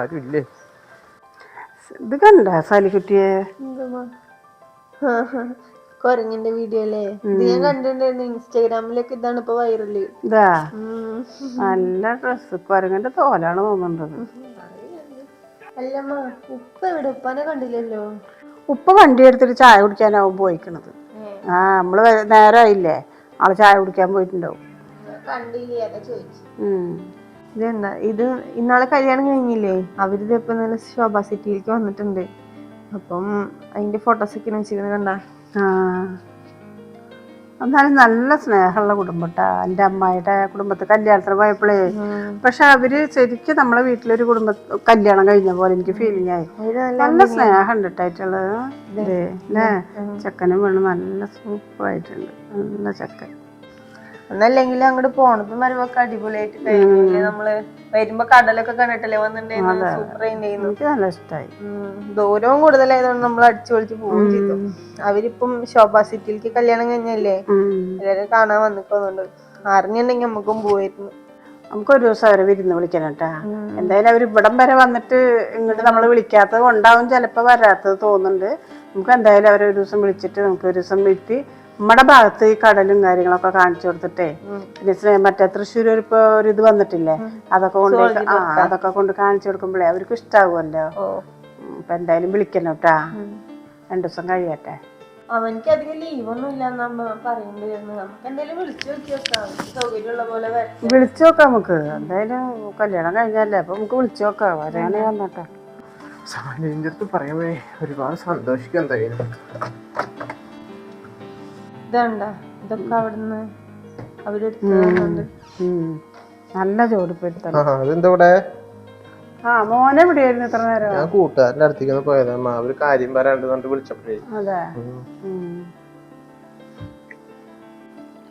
ആരും ഇല്ലേ ഇത് കണ്ട സാലിക്കുട്ടിയെ കൊരങ്ങിന്റെ വീഡിയോ അല്ലേ? ഇത് ഞാൻ കണ്ടിട്ടുണ്ടായിരുന്നു ഇൻസ്റ്റാഗ്രാമിലൊക്കെ ഇതാണ് ഇപ്പൊ വൈറൽ. ഇതാ? നല്ല ഡ്രസ് കൊരങ്ങന്റെ തോലാണ് തോന്നുന്നത് അല്ലമ്മ ഉപ്പ ഇവിടെ ഉപ്പാനെ കണ്ടില്ലല്ലോ? ഉപ്പ വണ്ടി എടുത്തിട്ട് ചായ കുടിക്കാനാവും പോയിക്കണത്. ആ നമ്മൾ നേരായില്ലേ? നേരമായില്ലേ ആൾ ചായ കുടിക്കാൻ പോയിട്ടുണ്ടാവും. കണ്ടില്ലേ? ചോദിച്ചു. ഇതെന്താ? ഇത് ഇന്നാളെ കല്യാണം കഴിഞ്ഞില്ലേ? അവരിത് ഇപ്പൊ നല്ല ശോഭ സിറ്റിയിലേക്ക് വന്നിട്ടുണ്ട്. അപ്പം അതിന്റെ ഫോട്ടോസ് ഒക്കെ വെച്ചിരുന്നു കണ്ട? എന്നാലും നല്ല സ്നേഹമുള്ള കുടുംബട്ടാ. എന്റെ അമ്മായിയുടെ കുടുംബത്തെ കല്യാണത്തിന് പോയപ്പോഴേ പക്ഷെ അവർ ശരിക്കും നമ്മളെ വീട്ടിലൊരു കുടുംബ കല്യാണം കഴിഞ്ഞ പോലെ എനിക്ക് ഫീലിംഗ് ആയി. നല്ല നല്ല സ്നേഹം ഉണ്ട് കേട്ടായിട്ടുള്ളത് അല്ലേ ചെക്കനും വേണം നല്ല സൂപ്പറായിട്ടുണ്ട് നല്ല ചെക്കൻ. ഒന്നല്ലെങ്കിലും അങ്ങോട്ട് പോണപ്പോ വരവൊക്കെ അടിപൊളിയായിട്ട് കഴിഞ്ഞില്ലേ നമ്മൾ? വരുമ്പോ കടലൊക്കെ കണ്ടിട്ടല്ലേ വന്നിട്ടുണ്ടായിരുന്നു സൂപ്പർ എനിക്ക് നല്ല ഇഷ്ടമായി. ദൂരവും കൂടുതലായതുകൊണ്ട് നമ്മൾ അടിച്ചു പൊളിച്ച് പോവുകയും ചെയ്തു. അവരിപ്പം ശോഭ സിറ്റിയിലേക്ക് കല്യാണം കഴിഞ്ഞല്ലേ? എല്ലാരും കാണാൻ വന്നിക്കുന്നുണ്ട് അറിഞ്ഞിട്ടുണ്ടെങ്കിൽ നമുക്കും പോയിരുന്നു നമുക്ക് ഒരു ദിവസം അവരെ വിരുന്ന് വിളിക്കണം കേട്ടാ എന്തായാലും അവർ ഇവിടം വരെ വന്നിട്ട് ഇങ്ങോട്ട് നമ്മൾ വിളിക്കാത്തത് കൊണ്ടാവും ചിലപ്പോൾ വരാത്തത് തോന്നുന്നുണ്ട്. നമുക്ക് എന്തായാലും അവരെ ഒരു ദിവസം വിളിച്ചിട്ട് നമുക്ക് ഒരു ദിവസം വീട്ടി നമ്മുടെ ഭാഗത്ത് ഈ കടലും കാര്യങ്ങളൊക്കെ കാണിച്ചു കൊടുത്തിട്ടേ. പിന്നെ മറ്റേ തൃശ്ശൂർ ഇപ്പൊ ഒരു ഇത് വന്നിട്ടില്ലേ? അതൊക്കെ കൊണ്ട് ആ അതൊക്കെ കൊണ്ട് കാണിച്ചു കൊടുക്കുമ്പോഴേ അവർക്ക് ഇഷ്ടാവുമല്ലോ. അപ്പൊ എന്തായാലും വിളിക്കണം കേട്ടാ രണ്ടു ദിവസം കഴിയട്ടെ. അവനിക്ക് അധികം ലീവൊന്നും നമുക്ക് എന്തായാലും വിളിച്ചു സൗകര്യമുള്ള പോലെ വിളിച്ചു നോക്കാം നമുക്ക്. എന്തായാലും കല്യാണം കഴിഞ്ഞല്ലേ? അപ്പൊ നമുക്ക് വിളിച്ചു നോക്കാം. വരാനേ വന്നോട്ടെ. സാനിന്റെ അടുത്ത് പറയുമ്പോ ഒരുപാട് സന്തോഷിക്കാൻ എന്തായാലും ഇതണ്ട ഇതൊക്കെ അവിടുന്ന്. നല്ല ജോഡിപ്പെടുത്തണം ആ മോനെ ഇവിടെയായിരുന്നു ഇത്ര നേരം? ഞാൻ കൂട്ടുകാരന്റെ അടുത്തേക്ക് ഒന്ന് പോയതാ. അമ്മ ഒരു കാര്യം പറയാണ്ട് എന്നിട്ട് വിളിച്ചപ്പോഴേ. അതെ.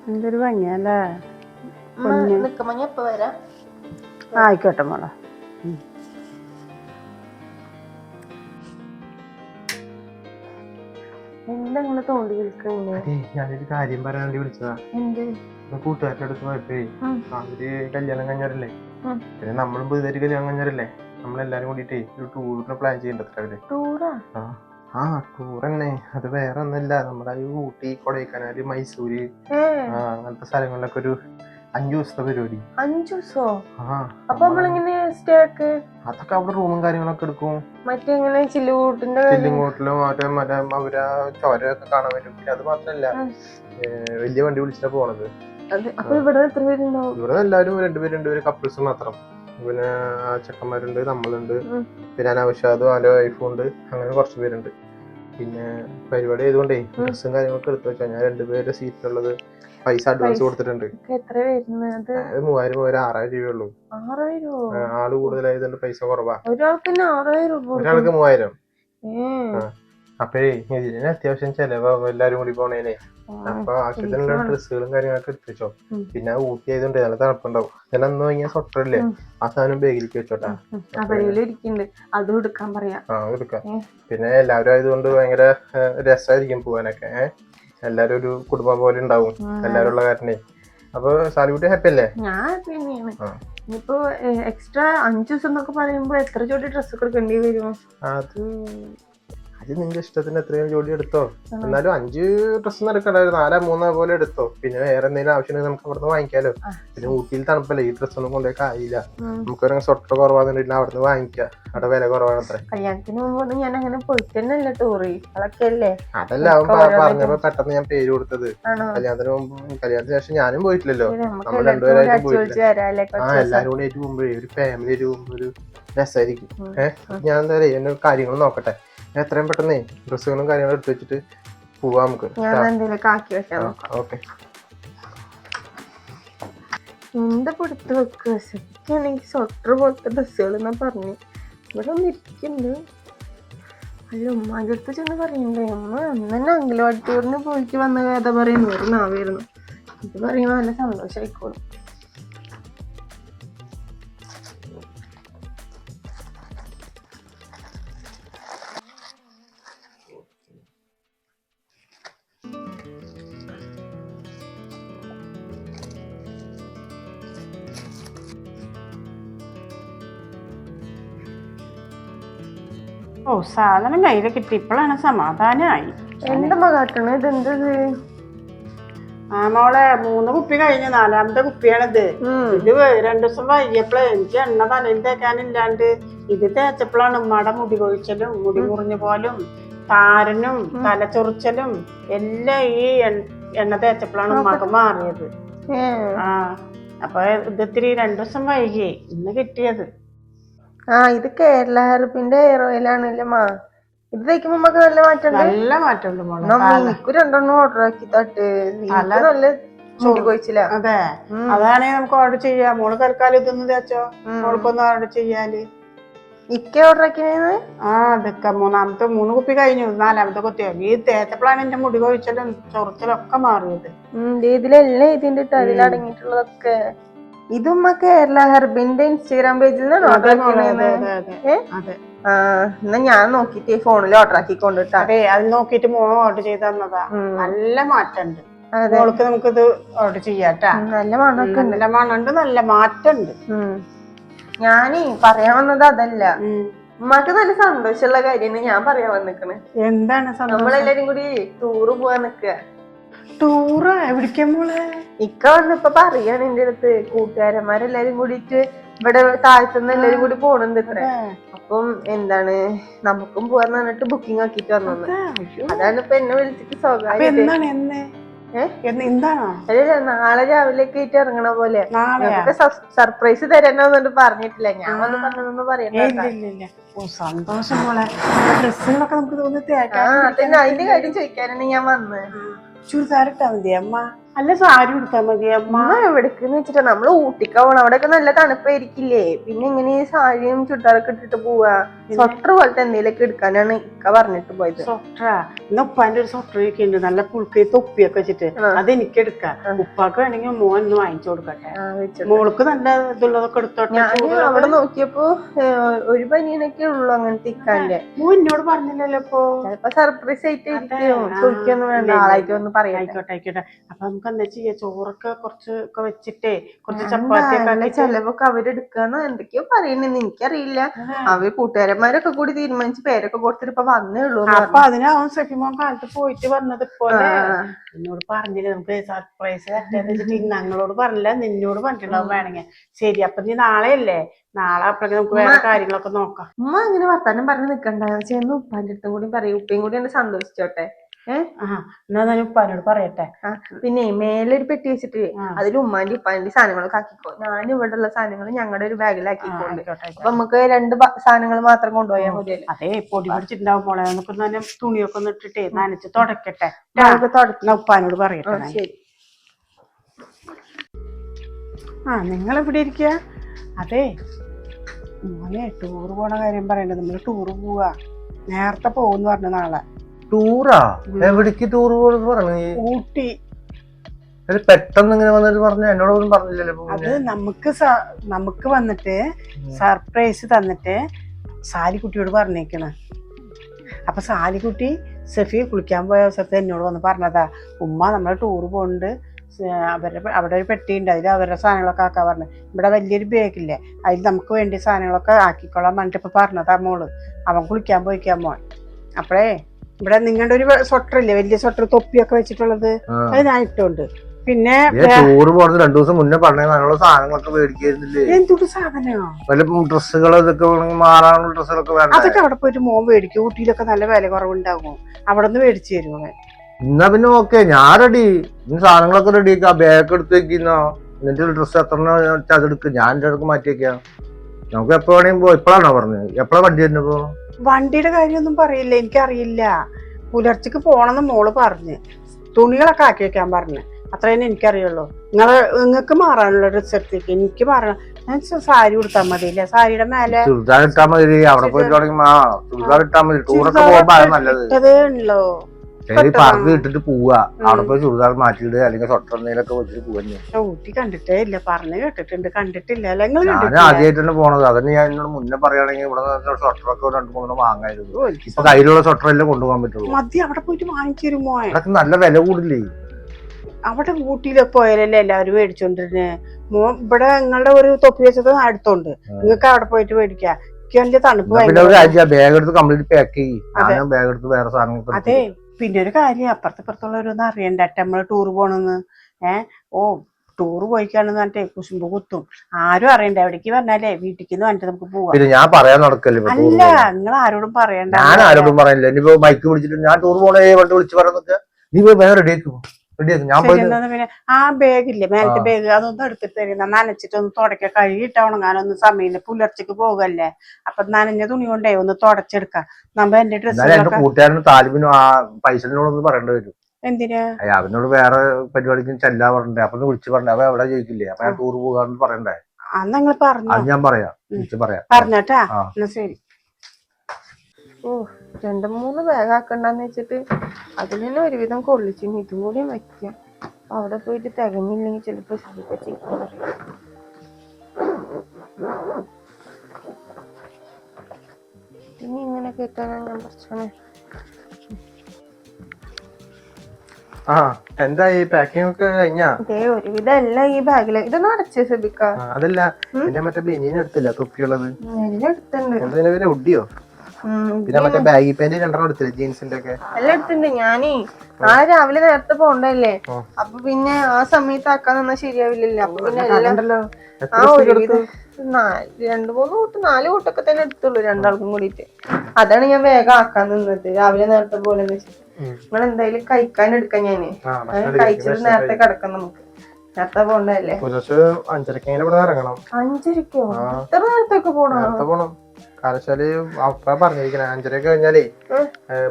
എന്തൊരു ഭംഗിയല്ലേ? നിക്കുമ്പോ ഞാൻ ഇപ്പൊ വരാം? ആയിക്കോട്ടെ മോളെ. എന്താ ഇങ്ങനെ തോണ്ടി വിളിക്കുന്നേ ഏയ്, ഞാനൊരു കാര്യം പറയാൻ വേണ്ടി വിളിച്ചതാ. എന്ത്? കൂട്ടുകാരുടെ അടുത്ത് പോയപ്പോ. അവർ കല്യാണം കഴിഞ്ഞവരല്ലേ? പിന്നെ നമ്മളും പുതുതായിട്ട് കല്യാണം കഴിഞ്ഞവരല്ലേ? നമ്മളെല്ലാരും കൂടിട്ടേ ഒരു ടൂറിന് പ്ലാൻ ചെയ്യണ്ടത്ര അവർ. ടൂറാ ആ? ടൂർ തന്നെ. അത് വേറെ ഒന്നല്ല നമ്മുടെ ഈ ഊട്ടി കൊടൈക്കനാല് മൈസൂര് അങ്ങനത്തെ സ്ഥലങ്ങളിലൊക്കെ ഒരു അഞ്ചു ദിവസത്തെ പരിപാടി. അഞ്ചു ദിവസോ? ആ. അപ്പൊ നമ്മളിങ്ങനെ സ്റ്റേ ഒക്കെ അതൊക്കെ അവിടെ റൂമും കാര്യങ്ങളൊക്കെ എടുക്കും. മറ്റേ ഇങ്ങനെ ചില്ലുകൂട്ടിന്റെ ചില്ലുകൂട്ടിലും മറ്റേ മറ്റേ അവരാ ചോരയൊക്കെ കാണാൻ പറ്റും. പിന്നെ അത് മാത്രല്ല വലിയ വണ്ടി വിളിച്ചിട്ടാ പോണത്. അപ്പൊ ഇവിടെ എത്ര പേരുണ്ടാവും? ഇവിടെ എല്ലാവരും രണ്ടുപേരും രണ്ടുപേരും കപ്പിൾസ് മാത്രം. പിന്നെ ആ ചെക്കന്മാരുണ്ട് നമ്മളുണ്ട്. പിന്നെ അനാവശ്യാദും ആലോ വൈഫും ഉണ്ട്. അങ്ങനെ കുറച്ച് പേരുണ്ട്. പിന്നെ പരിപാടി ആയതുകൊണ്ടേ ഡ്രസ്സും കാര്യങ്ങളൊക്കെ എടുത്തു വെച്ചാൽ ഞാൻ രണ്ടുപേരുടെ സീറ്റിലുള്ളത് പൈസ അഡ്വാൻസ് കൊടുത്തിട്ടുണ്ട്. എത്ര വരുന്നത്? അത് മൂവായിരം മൂവായിരം ആറായിരം രൂപയുള്ളൂ ആറായിരോ ആൾ കൂടുതലായതുകൊണ്ട് പൈസ കുറവാ. ഒരാൾക്ക് ആറായിരം മൂവായിരം. അപ്പഴേ ഇതിന് അത്യാവശ്യം ചെലവാ. എല്ലാരും കൂടി പോണേനെ. അപ്പൊ ആവശ്യത്തിനുള്ള ഡ്രസ്സുകളും കാര്യങ്ങളൊക്കെ എടുത്തു വെച്ചോ പിന്നെ ഊട്ടി ആയതുകൊണ്ട് നല്ല തണുപ്പുണ്ടാവും. ഇതെല്ലാം അന്ന് വാങ്ങിയ സ്വട്ടർ ഇല്ലേ ആ സാധനം ബാഗിലേക്ക് വെച്ചോട്ടാ. ആ പരിപാടി ഇരിക്കുന്നുണ്ട് അതും എടുക്കാൻ പറയാം. ആ എടുക്കാം. പിന്നെ എല്ലാവരും ആയതുകൊണ്ട് ഭയങ്കര രസമായിരിക്കും പോവാനൊക്കെ ഏഹ് എല്ലാരും ഒരു കുടുംബം പോലെ ഉണ്ടാവും. എല്ലാരും ഉള്ള കാരണേ. അപ്പൊ സാലിക്കുട്ടി ഹാപ്പി അല്ലേ? ഞാൻ തന്നെയാണ്. ഇനിയിപ്പോ എക്സ്ട്രാ അഞ്ചു ദിവസം എന്നൊക്കെ പറയുമ്പോ എത്ര ജോഡി ഡ്രസ്സ് കൊടുക്കേണ്ടി വരും? അത് അത് നിന്റെ ഇഷ്ടത്തിന് എത്രയും ജോലി എടുത്തോ. എന്നാലും അഞ്ച് ഡ്രസ്സ് എടുക്കണ്ടായിരുന്നു. നാലാ മൂന്നാ പോലെ എടുത്തോ. പിന്നെ വേറെ എന്തെങ്കിലും ആവശ്യമുണ്ടെങ്കിൽ നമുക്ക് അവിടുന്ന് വാങ്ങിക്കാലോ. പിന്നെ ഊട്ടിയിൽ തണുപ്പല്ലേ ഈ ഡ്രസ്സ് ഒന്നും കൊണ്ടേ ആയില്ല. നമുക്ക് സ്വട്ടർ കുറവാന്നുണ്ടെങ്കിൽ അവിടുന്ന് വാങ്ങിക്കാം. അവിടെ വില കുറവാണ് അത്ര കല്യാണത്തിന് മുമ്പൊന്നും ഞാൻ അങ്ങനെ പോയിട്ട് ടൂറി അതൊക്കെയല്ലേ അതല്ല അവൻ പറഞ്ഞപ്പോ പെട്ടെന്ന് ഞാൻ പേര് കൊടുത്തത്. കല്യാണത്തിന് മുമ്പ് കല്യാണത്തിന് ശേഷം ഞാനും പോയിട്ടില്ലല്ലോ. നമ്മൾ രണ്ടുപേരായിട്ട് പോയിട്ടില്ല. ആ എല്ലാരും കൂടി ആയിട്ട് പോകുമ്പോഴേ ഒരു ഫാമിലി ആയിട്ട് പോകുമ്പോ ഒരു രസമായിരിക്കും ഏഹ് ഞാൻ എന്താ പറയുക എന്റെ കാര്യങ്ങൾ നോക്കട്ടെ. എത്രയും പെട്ടെന്നേ ഡ്രസ്സുകളും കാര്യങ്ങളും എടുത്ത് വെച്ചിട്ട് പോവാം നമുക്ക്. ഞാൻ എന്തെങ്കിലും ആക്കി വെക്കാൻ നോക്കാം. ഓക്കെ. എന്താ കൊടുത്ത് വെക്കുക ശരിക്കാണെങ്കിൽ സ്വട്ടർ പോലത്തെ ഡ്രസ്സുകൾ എന്നാ പറഞ്ഞു. ഇവിടെ ഒന്ന് ഇരിക്കുന്നുണ്ട് അല്ല ഉമ്മാന്റെ അടുത്ത് ചെന്ന് പറയണ്ടേ? ഉമ്മ അന്ന് തന്നെ അങ്കലവാടി ടൂറിന് പോയിട്ട് വന്ന കഥ പറയുന്നു. ഒരു നാവായിരുന്നു ഇത് പറയുമ്പോൾ നല്ല സന്തോഷമായിക്കോളും ഓ സാധനം കയ്യിൽ കിട്ടി. ഇപ്പോഴാണ് സമാധാനമായി എന്താ കാട്ടണ ഇതെന്ത് ആ മോളെ മൂന്ന് കുപ്പി കഴിഞ്ഞു നാലാമത്തെ കുപ്പിയാണിത്. ഇത് രണ്ടു ദിവസം വൈകിയപ്പോഴേ എനിക്ക് എണ്ണ തലയിൽ തേക്കാനില്ലാണ്ട് ഇത് തേച്ചപ്പോഴാണ് ഉമ്മയുടെ മുടി കൊഴിച്ചലും മുടി മുറിഞ്ഞു പോലും താരനും തലച്ചൊറിച്ചലും എല്ലാം ഈ എണ്ണ തേച്ചപ്പോഴാണ് ഉമ്മക്ക് മാറിയത്. ആ അപ്പൊ ഇത് ഇത്തിരി രണ്ടു ദിവസം വൈകി. ഇന്ന് കിട്ടിയത്. ആ ഇത് കേരള ഹെർബിന്റെ ഹെയർ ഓയിൽ ആണല്ലേ മാ? ഇത് തേക്കുമ്പോ നമുക്ക് നല്ല മാറ്റം നല്ല മാറ്റമുണ്ട് എനിക്ക് രണ്ടെണ്ണം ഓർഡർ ആക്കി തട്ട്. നല്ല മുടി അതെ. അതാണെങ്കിൽ നമുക്ക് ഓർഡർ ചെയ്യാം. മോൾ തൽക്കാലം ഇതൊന്നും തേച്ചോ? മോൾക്കൊന്ന് ഓർഡർ ചെയ്യാൽ. ഇക്ക ഓർഡർ ആക്കിയത് ആ അതൊക്കെ മൂന്നാമത്തെ മൂന്ന് കുപ്പി കഴിഞ്ഞു. നാലാമത്തെ കുത്തിയോ ഈ തേച്ചപ്പോഴാണ് എന്റെ മുടി കൊഴിച്ചലും ചൊറിച്ചിലൊക്കെ മാറിയത്. ഇതിലെല്ലാം ഇതിന്റെ അതിലടങ്ങിയിട്ടുള്ളതൊക്കെ. ഇതുമ്മ കേരള ഹെർബിന്റെ ഇൻസ്റ്റഗ്രാം പേജിൽ നിന്നാണ് ഓർഡർ ആ എന്നാ ഞാൻ നോക്കിട്ട് ഫോണിൽ ഓർഡർ ആക്കിക്കൊണ്ടിട്ടാ. അതെ അത് നോക്കിട്ട് മോൾ ഓർഡർ ചെയ്ത് തന്നതാ. നല്ല മാറ്റമുണ്ട് മോൾക്ക് നമുക്ക് ഇത് ഓർഡർ ചെയ്യാട്ടാ നല്ല മണമൊക്കെ നല്ല മണമുണ്ട് നല്ല മാറ്റമുണ്ട്. ഞാനേ പറയാൻ വന്നത് അതല്ല. ഉമ്മാക്ക് നല്ല സന്തോഷമുള്ള കാര്യമാണ് ഞാൻ പറയാൻ വന്നിക്കണേ. എന്താണ് നമ്മളെല്ലാരും കൂടി ടൂറ് പോവാൻ നിക്കുക ടൂറ് എവിടേക്കാ മോളെ? ഇക്ക വന്നപ്പോ പറയാണ് എന്റെ അടുത്ത്. കൂട്ടുകാരന്മാരെല്ലാരും കൂടിയിട്ട് ഇവിടെ താഴ്ത്തുന്ന എല്ലാരും കൂടി പോണുണ്ട് ഇത്ര. അപ്പം എന്താണ്? നമുക്കും പോവാന്ന് പറഞ്ഞിട്ട് ബുക്കിംഗ് ആക്കിട്ട് വന്നു അയ്യോ. അതാണ് ഇപ്പൊ എന്നെ വിളിച്ചിട്ട് സ്വകാര്യം എന്താണ് എന്ന് ഏ? എന്ന് എന്താണോ? അല്ല നാളെ രാവിലെ ആയിട്ട് ഇറങ്ങണ പോലെ. സർപ്രൈസ് തരാനൊന്നും പറഞ്ഞിട്ടില്ല. ഞാൻ വന്ന് ഇല്ല ഓ സന്തോഷം പോലെ ഡ്രസ്സുകളൊക്കെ നമുക്ക് തോന്നി അതിന്റെ കാര്യം ചോദിക്കാനാണ് ഞാൻ വന്നത്. ചുരിദാർ ഇട്ടാ മതി അമ്മ അല്ല സാരി എടുത്താ മതി അമ്മ. എവിടേക്കെന്ന് വെച്ചിട്ടാ? നമ്മൾ ഊട്ടിക്ക് പോണം. അവിടെയൊക്കെ നല്ല തണുപ്പായിരിക്കില്ലേ? പിന്നെ ഇങ്ങനെ ഈ സാരിയും ചുരിദാറൊക്കെ ഇട്ടിട്ട് പോവാ? സ്വട്ടർ പോലത്തെ എന്തെങ്കിലുമൊക്കെ എടുക്കാനാണ് ഇക്ക പറഞ്ഞിട്ട് പോയത്. സ്വട്ടറാ? ഇന്ന് ഉപ്പാന്റെ ഒരു സ്വട്ടർ ഉണ്ട് നല്ല പുൾക്കൈ തൊപ്പിയൊക്കെ വെച്ചിട്ട്. അത് എനിക്ക് എടുക്കാം. ഉപ്പാക്ക് വേണമെങ്കിൽ മോൻ ഒന്ന് വാങ്ങിച്ചു കൊടുക്കട്ടെ. മോൾക്ക് നല്ല ഇതുള്ളതൊക്കെ എടുത്തോട്ടെ. ഞാൻ അവിടെ നോക്കിയപ്പോ ഒരു പനിയനൊക്കെ ഉള്ളു അങ്ങനത്തെ ഇക്കാന്റെ. മോൻ എന്നോട് പറഞ്ഞില്ലല്ലോ ഇപ്പൊ. സർപ്രൈസ് ആയിട്ട് ചോദിക്കൊന്നും വേണ്ട. ആളായിട്ട് ഒന്ന് പറയാം ആയിക്കോട്ടെ ആയിക്കോട്ടെ. അപ്പൊ നമുക്ക് എന്താ ചെയ്യാ? ചോറൊക്കെ കുറച്ച് ഒക്കെ വെച്ചിട്ടേ കുറച്ച് ചപ്പാത്തി ചെലവൊക്കെ അവരെടുക്കാന്ന് എന്തൊക്കെയോ പറയണെന്ന് എനിക്കറിയില്ല. അവർ കൂട്ടുകാരന്മാരൊക്കെ കൂടി തീരുമാനിച്ച് പേരൊക്കെ കൊടുത്തിട്ട് ഇപ്പൊ വന്നേ ഉള്ളൂ അപ്പൊ അതിനാവും സഫിമോൻ കാലത്ത് പോയിട്ട് വന്നത് പോലെ എന്നോട് പറഞ്ഞില്ല നമുക്ക് സർപ്രൈസ് തരട്ടെന്ന് വെച്ചിട്ട് ഞങ്ങളോട് പറഞ്ഞില്ല. നിന്നോട് പറഞ്ഞിട്ടുണ്ടാവും വേണമെങ്കിൽ ശരി അപ്പൊ നീ നാളെ അല്ലേ നാളെ അപ്പോഴേക്കും നമുക്ക് വേറെ കാര്യങ്ങളൊക്കെ നോക്കാം. ഉമ്മ അങ്ങനെ വർത്താനം പറഞ്ഞ് നിക്കണ്ട. ചെന്ന് ഉപ്പാന്റെ അടുത്തും കൂടി പറയും. ഉപ്പയും കൂടി എന്നെ സന്തോഷിച്ചോട്ടെ. എന്നാ ഞാൻ ഉപ്പാനോട് പറയട്ടെ. പിന്നെ മേലൊരു പെട്ടി വെച്ചിട്ട്. അതിൽ ഉമ്മാന്റെ ഉപ്പാന്റെ സാധനങ്ങളൊക്കെ ആക്കിക്കോ. ഞാൻ ഇവിടെ ഉള്ള സാധനങ്ങൾ ഞങ്ങളുടെ ഒരു ബാഗിലാക്കി ബാഗിലാക്കിക്കോണ്ട് അപ്പൊ നമുക്ക് രണ്ട് സാധനങ്ങൾ മാത്രം കൊണ്ടുപോയാൽ മതിയല്ലേ. അതെ പൊടി പിടിച്ചിട്ടുണ്ടാവും മോളെ. നമുക്ക് തുണിയൊക്കെ ഒന്ന് ഇട്ടിട്ടേ നനച്ച് തുടക്കട്ടെ. ഉപ്പാനോട് പറയട്ടെ ശരി. ആ നിങ്ങൾ എവിടെ ഇരിക്കുക അതെ മോനെ ടൂർ പോണ കാര്യം പറയണ്ടേ. നമ്മൾ ടൂർ പോവാ. നേരത്തെ പോകുന്നു പറഞ്ഞു നാളെ. ടൂറാ? എവിടേക്ക് ടൂർ പോകുന്നത് പറഞ്ഞു? നീ ഊട്ടി. അത് പെട്ടെന്ന് ഇങ്ങനെ വന്നിട്ട് പറഞ്ഞു എന്നോട് ഒന്നും പറഞ്ഞില്ലല്ലോ അത് നമുക്ക് നമുക്ക് വന്നിട്ട് സർപ്രൈസ് തന്നിട്ട് സാലിക്കുട്ടിയോട് പറഞ്ഞേക്കണ്. അപ്പൊ സാലിക്കുട്ടി സെഫി കുളിക്കാൻ പോയ അവസരത്തിൽ എന്നോട് വന്ന് പറഞ്ഞതാ ഉമ്മ നമ്മളെ ടൂർ പോകുന്നുണ്ട് അവരുടെ അവിടെ ഒരു പെട്ടിയുണ്ട്. അതിൽ അവരുടെ സാധനങ്ങളൊക്കെ ആക്കാൻ പറഞ്ഞു. ഇവിടെ വലിയൊരു ബാഗില്ലേ അതിൽ നമുക്ക് വേണ്ടി സാധനങ്ങളൊക്കെ ആക്കിക്കോളാൻ പറഞ്ഞിട്ട് ഇപ്പൊ പറഞ്ഞതാ മോൾ. അവൻ കുളിക്കാൻ പോയിക്കാൻ മോൻ. അപ്പഴേ ഇവിടെ നിങ്ങളുടെ ഒരു സ്വട്ടർ ഇല്ലേ വലിയ സ്വട്ടർ തൊപ്പിയൊക്കെ വെച്ചിട്ടുള്ളത്. അത് ഞാൻ ഇട്ടുണ്ട്. പിന്നെ ടൂറ് പോണത് രണ്ടു ദിവസം മുന്നേ പറഞ്ഞ സാധനങ്ങളൊക്കെ മേടിക്കായിരുന്നില്ലേ? എന്തൊരു സാധനമോ വല്ല ഡ്രസ്സുകൾ ഇതൊക്കെ മാറാനുള്ള ഡ്രസ്സുകളൊക്കെ അതൊക്കെ അവിടെ പോയിട്ട് മോൻ മേടിക്കും. ഊട്ടിയിലൊക്കെ നല്ല വില കുറവുണ്ടാകും അവിടെ നിന്ന് മേടിച്ചു തരും അവൻ. എന്നാ പിന്നെ ഓക്കെ ഞാൻ റെഡി സാധനങ്ങളൊക്കെ റെഡി ആക്കാം. ബാഗ് എടുത്ത് വെക്കുന്നോ? എന്നിട്ട് ഡ്രസ്സ് എത്ര അതെടുക്കും ഞാൻ എന്റെ അടുക്ക് മാറ്റി വെക്കാം. നമുക്ക് എപ്പോ വേണമെങ്കിൽ പോ ഇപ്പോഴാണോ പറഞ്ഞത്? എപ്പോഴാ വണ്ടി തന്നെ പോ വണ്ടിയുടെ കാര്യമൊന്നും പറയില്ല എനിക്കറിയില്ല. പുലർച്ചക്ക് പോണെന്ന് മോൾ പറഞ്ഞ്. തുണികളൊക്കെ ആക്കി വെക്കാൻ പറഞ്ഞു. അത്ര തന്നെ എനിക്കറിയുള്ളൂ. നിങ്ങൾ നിങ്ങൾക്ക് മാറാനുള്ള എടുത്തേക്ക് എനിക്ക് മാറണം. ഞാൻ സാരി കൊടുത്താൽ മതിയില്ലേ? സാരിയുടെ മേലെ ഇട്ടാൽ ഇട്ടാ മതി. അവിടെ പോയിട്ട് തുടങ്ങി ഇട്ടതേ ഉള്ളോ ശരി പാർക്ക് ഇട്ടിട്ട് പോവാ. അവിടെ പോയി ചുരിദാർ മാറ്റിയിടുക അല്ലെങ്കിൽ സ്വട്ടർ എന്തെങ്കിലുമൊക്കെ വെച്ചിട്ട് പോവന്നെ ഊട്ടി കണ്ടിട്ടേ ഇല്ല. പറഞ്ഞു കേട്ടിട്ടുണ്ട്. കണ്ടിട്ടില്ല. ഞാൻ ആദ്യമായിട്ടാണ് പോണത്. അതന്നെ ഞാൻ എന്നോട് മുന്നേ പറയുകയാണെങ്കിൽ ഇവിടെ സ്വട്ടറൊക്കെ രണ്ടു മൂന്നോ വാങ്ങായിരുന്നു ഇപ്പൊ കയ്യിലുള്ള സ്വട്ടറല്ലേ കൊണ്ടുപോകാൻ പറ്റുള്ളൂ. മതി അവിടെ പോയിട്ട് വാങ്ങിച്ചു തരുമോ അതൊക്കെ നല്ല വില കൂടില്ലേ? അവിടെ ഊട്ടിയിലൊക്കെ പോയാലല്ലേ എല്ലാവരും മേടിച്ചോണ്ടിരുന്നേ? മോ ഇവിടെ നിങ്ങളുടെ ഒരു തൊപ്പി വെച്ചത് അടുത്തുണ്ട്. നിങ്ങൾക്ക് അവിടെ പോയിട്ട് മേടിക്കാം. എനിക്ക് വലിയ തണുപ്പ് ബാഗ് എടുത്ത് കംപ്ലീറ്റ് പാക്ക് ചെയ്യും. ബാഗ് എടുത്ത് വേറെ സാധനങ്ങൾ അതെ. പിന്നെ ഒരു കാര്യം അപ്പുറത്ത് ഇപ്പുറത്തുള്ളവരൊന്നും അറിയണ്ട നമ്മൾ ടൂർ പോണെന്ന്. ഏർ ഓ ടൂർ പോയിക്കാണെന്ന് പറഞ്ഞിട്ട് കുശുമ്പ് കുത്തും. ആരും അറിയണ്ട. എവിടേക്ക് പറഞ്ഞാലേ വീട്ടിക്ക് പറഞ്ഞിട്ട് നമുക്ക് പോവാം. പിന്നെ ഞാൻ പറയാൻ നടക്കല്ലേ അല്ല നിങ്ങൾ ആരോടും പറയണ്ട. ഞാൻ ആരോടും പറയില്ല ഇനിയിപ്പോ ബൈക്ക് പിടിച്ചിട്ട് ഞാൻ ടൂർ പോണേ വിളിച്ച് പറയുന്നൊക്കെ നീ പോയി വേറെ റെഡി ആക്കും റെഡി ഞാൻ പോയി പിന്നെ? ആ ബാഗില്ലേ മേലത്തെ. ബാഗ് അതൊന്നും എടുത്തിട്ട് തരുന്ന നനച്ചിട്ട് ഒന്ന് തുടക്ക കഴുകിയിട്ട് ഉണങ്ങാനൊന്നും സമയമില്ല. പുലർച്ചക്ക് പോകല്ലേ? അപ്പൊ നനഞ്ഞ തുണി കൊണ്ടേ ഒന്ന് തുടച്ചെടുക്കാം. നമ്മ എന്റെ ഡ്രസ്സ് എന്റെ കൂട്ടുകാരന് താല്പര്യം ആ പൈസനോടൊന്ന് പറയേണ്ടി വരും. എന്തിനാ? അവനോട് വേറെ പരിപാടിക്കും ചെല്ലാ പറഞ്ഞേ അപ്പൊ വിളിച്ചു പറഞ്ഞേ. അവ എവിടെ ചോദിക്കില്ലേ? അപ്പൊ ഞാൻ ടൂർ പോകാന്ന് പറയണ്ടേ? അന്ന് നിങ്ങൾ പറഞ്ഞു. ഞാൻ പറയാം. വിളിച്ചു പറയാം. പറഞ്ഞട്ടാ. എന്നാ ശരി. ഓ. രണ്ട് മൂന്ന് ബാഗ് ആക്കണ്ടെന്ന് വെച്ചിട്ട് അതിൽ നിന്ന് ഒരുവിധം കൊള്ളിച്ചു ഇനി ഇതും കൂടി വയ്ക്കാം അവിടെ പോയിട്ട് തികഞ്ഞില്ലെങ്കിൽ ചിലപ്പോ ശരിക്കും ചെയ്യാൻ പറയും ഇനി ഇങ്ങനെ കേട്ടാണ് ഞാൻ പറഞ്ഞു ആ ഈ പാക്കിംഗ് ഒക്കെ കഴിഞ്ഞാ? ഒരുവിധം എല്ലാം ഈ ബാഗിൽ ഇതൊന്നും അടച്ചേ ശ്രദ്ധിക്കാം. അതല്ല എന്റെ മറ്റേ ബനിയൻ എടുത്തില്ല തൊപ്പിയുള്ളത്? എല്ലാം എടുത്തുണ്ട് എന്താ ഉം, പിന്നെ മറ്റേ ബാഗി പാന്റ് രണ്ടെണ്ണം എടുത്തില്ലേ? ജീൻസിന്റെ ഒക്കെ. എല്ലാം എടുത്തിട്ടുണ്ട് ഞാനേ. നാളെ രാവിലെ നേരത്തെ പോണ്ടല്ലേ. അപ്പൊ പിന്നെ ആ സമയത്ത് ആക്കാൻ നിന്നാ ശരിയാവില്ലല്ലോ. അപ്പൊ പിന്നെ എല്ലാം ആ ഒരുവിധം രണ്ടു മൂന്ന് കൂട്ട് നാല് കൂട്ടൊക്കെ തന്നെ എടുത്തുള്ളൂ രണ്ടാൾക്കും കൂടിയിട്ട്. അതാണ് ഞാൻ വേഗം ആക്കാൻ നിന്നത്. രാവിലെ നേരത്തെ പോലെ നിങ്ങൾ എന്തായാലും കഴിക്കാൻ എടുക്കാം ഞാൻ. കഴിച്ചത് കഴിച്ചിട്ട് നേരത്തെ കിടക്കാം നമുക്ക്. നേരത്തെ പോണ്ടല്ലേ അഞ്ചരക്കോ ആ. ഇത്ര നേരത്തൊക്കെ പോണം. കാലശാൽ അപ്പ പറഞ്ഞിരിക്കണേ. അഞ്ചരക്ക് കഴിഞ്ഞാലേ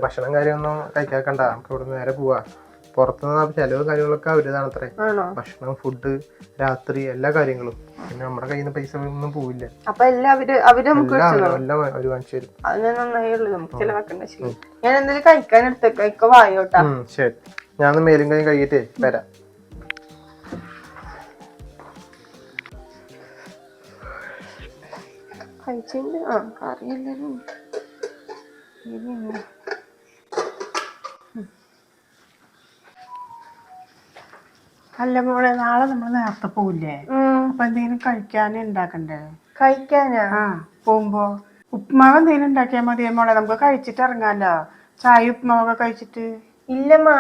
ഭക്ഷണം കാര്യമൊന്നും കഴിക്കാക്കണ്ട നമുക്ക് ഇവിടെ നേരെ പോവാ. പുറത്തുനിന്ന് ചെലവും കാര്യങ്ങളൊക്കെ അവരുതാണ് അത്രേ ഭക്ഷണം ഫുഡ് രാത്രി എല്ലാ കാര്യങ്ങളും. പിന്നെ നമ്മുടെ കയ്യിൽ നിന്ന് പൈസ ഒന്നും പോവില്ല. അപ്പൊ എല്ലാം അവർ വാങ്ങിച്ചു തരും. ഞാൻ എന്തായാലും കഴിക്കാൻ എടുത്തേക്കാം. വായോട്ടാ ശരി. ഞാൻ മേലും കൈ കഴിയിട്ടേ വരാം. കഴിച്ചിട്ടുണ്ട് ആ കറിയെല്ലാരും അല്ല മോളെ നാളെ നമ്മൾ നേരത്തെ പോവില്ലേ? അപ്പൊ എന്തെങ്കിലും കഴിക്കാൻ ഉണ്ടാക്കണ്ടേ കഴിക്കാനാ? ആ പോകുമ്പോ ഉപ്മാവ് എന്തെങ്കിലും ഉണ്ടാക്കിയാൽ മതി മോളെ? നമുക്ക് കഴിച്ചിട്ട് ഇറങ്ങാലോ. ചായ ഉപ്മാവൊക്കെ കഴിച്ചിട്ട്? ഇല്ലമ്മാ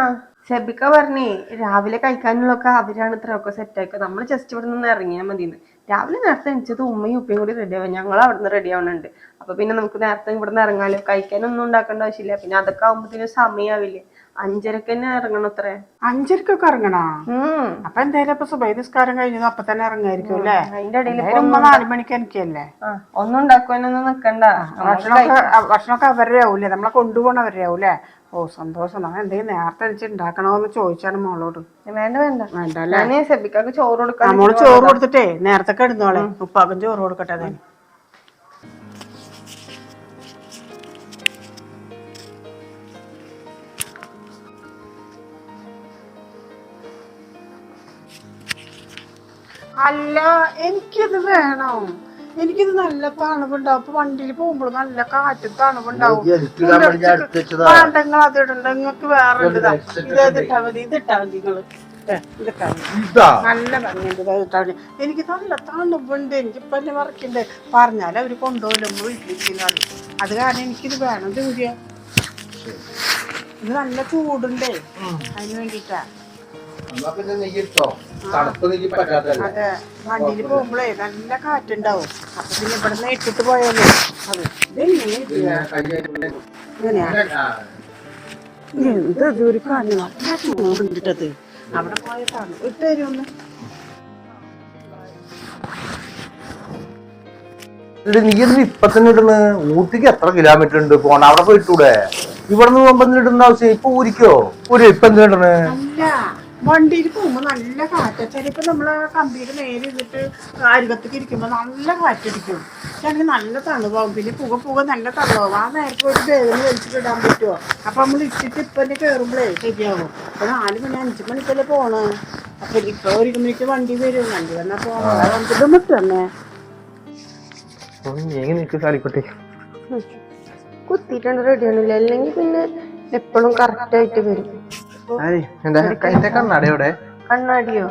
സെബിക്ക പറഞ്ഞേ രാവിലെ കഴിക്കാനുള്ളൊക്കെ അവരാണ് ഇത്രയൊക്കെ സെറ്റ് ആക്കുക. നമ്മൾ ജസ്റ്റ് ഇവിടെ നിന്ന് ഇറങ്ങിയാൽ മതിന്ന് രാവിലെ നേരത്തെ എണിച്ചത് ഉമ്മയും ഉപ്പയും കൂടി റെഡി ആവും. ഞങ്ങൾ അവിടുന്ന് റെഡി ആവുന്നുണ്ട് അപ്പൊ പിന്നെ നമുക്ക് നേരത്തെ ഇവിടുന്ന് ഇറങ്ങാലോ? കഴിക്കാനൊന്നും ഉണ്ടാക്കേണ്ട ആവശ്യമില്ല. പിന്നെ അതൊക്കെ ആകുമ്പോഴത്തേനും സമയാവില്ലേ? അഞ്ചരക്ക് തന്നെ ഇറങ്ങണം അത്രേ. അഞ്ചരക്കൊക്കെ ഇറങ്ങണോ? അപ്പൊ എന്തായാലും ഇപ്പൊ സുബൈ നിസ്കാരം കഴിഞ്ഞത് അപ്പൊ തന്നെ ഇറങ്ങായിരിക്കും അല്ലേ? അതിന്റെ ഇടയിൽ ഉമ്മ നാല് മണിക്ക് എനിക്കല്ലേ ഒന്നും ഉണ്ടാക്കുവാനൊന്നും നിക്കണ്ട. ഭക്ഷണം ഭക്ഷണമൊക്കെ ഭക്ഷണമൊക്കെ അവരുടെ ആവൂലേ നമ്മളെ കൊണ്ടുപോകണവരുടെ ആവൂലേ ഓ സന്തോഷം. നമ്മൾ എന്തെങ്കിലും നേരത്തെ അടിച്ച് ഉണ്ടാക്കണോന്ന് ചോദിച്ചാണ് മോളോട്. വേണ്ട വേണ്ട. വേണ്ട അല്ലേ സെബിക്കാക്ക് ചോറ് കൊടുക്കാം നമ്മൾ ചോറ് കൊടുത്തിട്ടേ നേരത്തെ കിടന്നോളെ. ഉപ്പാക്കും ചോറ് കൊടുക്കട്ടെ അതെ അല്ല എനിക്കിത് വേണം. എനിക്കിത് നല്ല തണുപ്പുണ്ടാവും അപ്പൊ വണ്ടിയിൽ പോകുമ്പോൾ നല്ല കാറ്റും തണുപ്പുണ്ടാവും. പാണ്ടങ്ങൾ അത് ഇടണ്ട. നിങ്ങൾക്ക് വേറെ ഇതാ. ഇത് മതി മതി നിങ്ങൾ നല്ല ഭംഗിയുണ്ട്. എനിക്ക് നല്ല തണുപ്പുണ്ട്. എനിക്ക് ഇപ്പൊ എന്നെ വർക്കുണ്ട് പറഞ്ഞാൽ അവർ കൊണ്ടുപോലും വീട്ടിലിരിക്കുന്നത് അത് കാരണം എനിക്കിത് വേണം ദൂര്യ ഇത് നല്ല ചൂടുണ്ടേ. അതിന് വേണ്ടിട്ടാ തണുപ്പ് നീക്കി പറ്റാത്തല്ലേ അതെ. വണ്ടിയിൽ പോകുമ്പോഴേ നല്ല കാറ്റുണ്ടാവും. അപ്പൊ പിന്നെ ഇവിടെ നിന്ന് ഇട്ടിട്ട് പോയാലേ. അത്. ഇത്? ഒരു കാര്യം നല്ല ചൂടുണ്ടിട്ടത് അവിടെ പോയ തണുപ്പ് ഇട്ട് തരുമെന്ന് നീ ഇപ്പൊ തന്നെ ഇടുന്നു? ഊട്ടിക്ക് എത്ര കിലോമീറ്റർ ഉണ്ട്? പോണ അവിടെ പോയിട്ടൂടെ ഇവിടെ നിന്ന് പോകുമ്പോ ഇടുന്ന ആവശ്യം? ഇപ്പൊ ഊരിക്കോ? ഊരി ഇപ്പൊ എന്തിനാ ഇടണേ വണ്ടിയിൽ പോകുമ്പോൾ നല്ല കാറ്റ്. ഇപ്പം നമ്മൾ കമ്പിയുടെ നേരെ ഇരുന്നിട്ട് അരുവത്തേക്ക് ഇരിക്കുമ്പോൾ നല്ല കാറ്റടിക്കും. പക്ഷെ നല്ല തണുപ്പാവും. പിന്നെ പുക പുക നല്ല തണുപ്പാവും. ആ നേരത്തെ ഒരു വേദന വലിച്ചിട്ടിടാൻ പറ്റുമോ അപ്പം നമ്മൾ ഇട്ടിട്ട് ഇപ്പം തന്നെ കയറുമ്പോഴേ ശരിയാവും. അപ്പോൾ നാല് മണി അഞ്ച് മണിക്കല്ലേ പോണ്? അപ്പം ഇപ്പോൾ ഒരു മണിക്ക് വണ്ടി വരും. വണ്ടി വന്നാൽ പോകണം ബുദ്ധിമുട്ട് തന്നെ നീങ്ങി നിൽക്ക് സാലിക്കുട്ടി കുത്തിയിട്ടുണ്ട് റെഡി ആണില്ല അല്ലെങ്കിൽ പിന്നെ എപ്പോഴും കറക്റ്റ് ആയിട്ട് വരും. എന്റെ കൈന്റെ കണ്ണാടി. എവിടെ? കണ്ണാടിയോ?